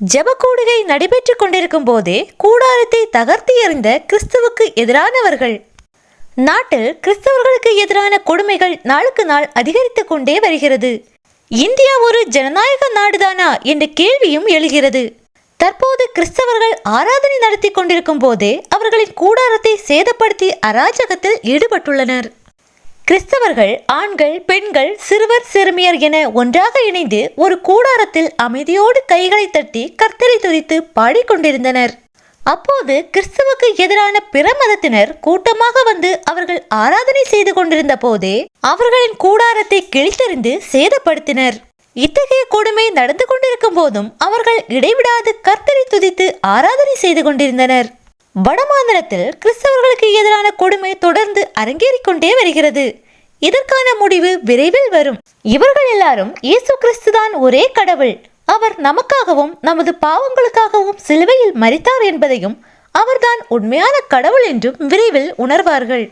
ஜபக்கூடுகை நடைபெற்றுக் கொண்டிருக்கும் போதே கூடாரத்தை தகர்த்து எறிந்த கிறிஸ்துவுக்கு எதிரானவர்கள். நாட்டில் கிறிஸ்தவர்களுக்கு எதிரான கொடுமைகள் நாளுக்கு நாள் அதிகரித்து கொண்டே வருகிறது. இந்தியா ஒரு ஜனநாயக நாடுதானா என்ற கேள்வியும் எழுகிறது. தற்போது கிறிஸ்தவர்கள் ஆராதனை நடத்தி கொண்டிருக்கும் போதே அவர்களின் கூடாரத்தை சேதப்படுத்தி அராஜகத்தில் ஈடுபட்டுள்ளனர். கிறிஸ்தவர்கள் ஆண்கள் பெண்கள் சிறுவர் சிறுமியர் என ஒன்றாக இணைந்து ஒரு கூடாரத்தில் அமைதியோடு கைகளை தட்டி கர்த்தரை துதித்து பாடிக்கொண்டிருந்தனர். அப்போது கிறிஸ்துவுக்கு எதிரான பிற மதத்தினர் கூட்டமாக வந்து அவர்கள் ஆராதனை செய்து கொண்டிருந்த போதே அவர்களின் கூடாரத்தை கிழித்தறிந்து சேதப்படுத்தினர். இத்தகைய கொடுமை நடந்து கொண்டிருக்கும் போதும் அவர்கள் இடைவிடாது கர்த்தரை துதித்து ஆராதனை செய்து கொண்டிருந்தனர். வடமாநிலத்தில் கிறிஸ்தவர்களுக்கு எதிரான கொடுமை தொடர்ந்து அரங்கேறிக் கொண்டே வருகிறது. இதற்கான முடிவு விரைவில் வரும். இவர்கள் எல்லாரும் இயேசு கிறிஸ்துதான் ஒரே கடவுள். அவர் நமக்காகவும் நமது பாவங்களுக்காகவும் சிலுவையில் மறித்தார் என்பதையும் அவர்தான் உண்மையான கடவுள் என்றும் விரைவில் உணர்வார்கள்.